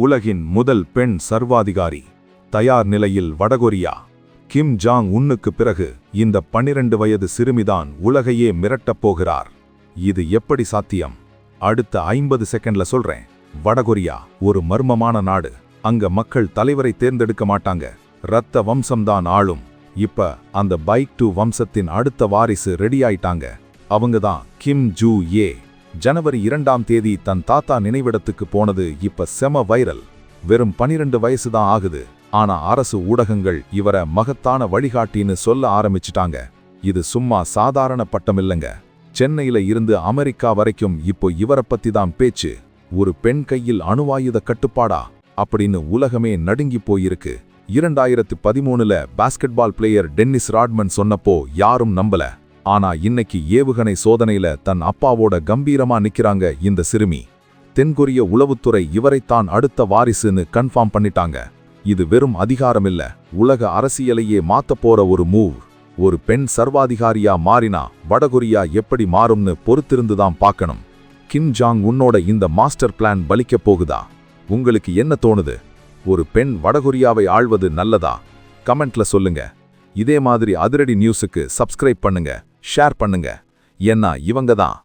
உலகின் முதல் பெண் சர்வாதிகாரி. தயார் நிலையில் வடகொரியா. கிம் ஜாங் உன்னுக்கு பிறகு இந்த பன்னிரண்டு வயது சிறுமிதான் உலகையே மிரட்டப் போகிறார். இது எப்படி சாத்தியம்? அடுத்த ஐம்பது செகண்ட்ல சொல்றேன். வடகொரியா ஒரு மர்மமான நாடு. அங்க மக்கள் தலைவரை தேர்ந்தெடுக்க மாட்டாங்க. ரத்த வம்சம்தான் ஆளும். இப்ப அந்த பைக் டூ வம்சத்தின் அடுத்த வாரிசு ரெடி ஆயிட்டாங்க அவங்க தான் கிம் ஜூ ஏ. ஜனவரி இரண்டாம் தேதி தன் தாத்தா நினைவிடத்துக்கு போனது இப்ப செம வைரல். வெறும் பனிரெண்டு வயசு தான் ஆகுது. ஆனா அரசு ஊடகங்கள் இவரை மகத்தான வழிகாட்டின்னு சொல்ல ஆரம்பிச்சிட்டாங்க. இது சும்மா சாதாரண பட்டம் இல்லைங்க சென்னையில இருந்து அமெரிக்கா வரைக்கும் இப்போ இவரை பத்தி தான் பேச்சு. ஒரு பெண் கையில் அணுவாயுத கட்டுப்பாடா? அப்படின்னு உலகமே நடுங்கி போயிருக்கு. இரண்டாயிரத்து பதிமூணுல பாஸ்கெட்பால் பிளேயர் டென்னிஸ் ராட்மன் சொன்னப்போ யாரும் நம்பல. ஆனா இன்னைக்கு ஏவுகணை சோதனையில தன் அப்பாவோட கம்பீரமா நிக்கிறாங்க இந்த சிறுமி. தென்கொரிய உளவுத்துறை இவரைத்தான் அடுத்த வாரிசுன்னு கன்ஃபார்ம் பண்ணிட்டாங்க. இது வெறும் அதிகாரம் இல்ல உலக அரசியலையே மாத்தப் போற ஒரு மூவ். ஒரு பெண் சர்வாதிகாரியா மாறினா வடகொரியா எப்படி மாறும்னு பொறுத்திருந்துதான் பார்க்கணும். கிம் ஜாங் உன்னோட இந்த மாஸ்டர் பிளான் பலிக்கப் போகுதா? உங்களுக்கு என்ன தோணுது? ஒரு பெண் வடகொரியாவை ஆள்வது நல்லதா? கமெண்ட்ல சொல்லுங்க. இதே மாதிரி அதிரடி நியூஸுக்கு சப்ஸ்கிரைப் பண்ணுங்க. ஷேர் பண்ணுங்க. ஏன்னா இவங்க தான்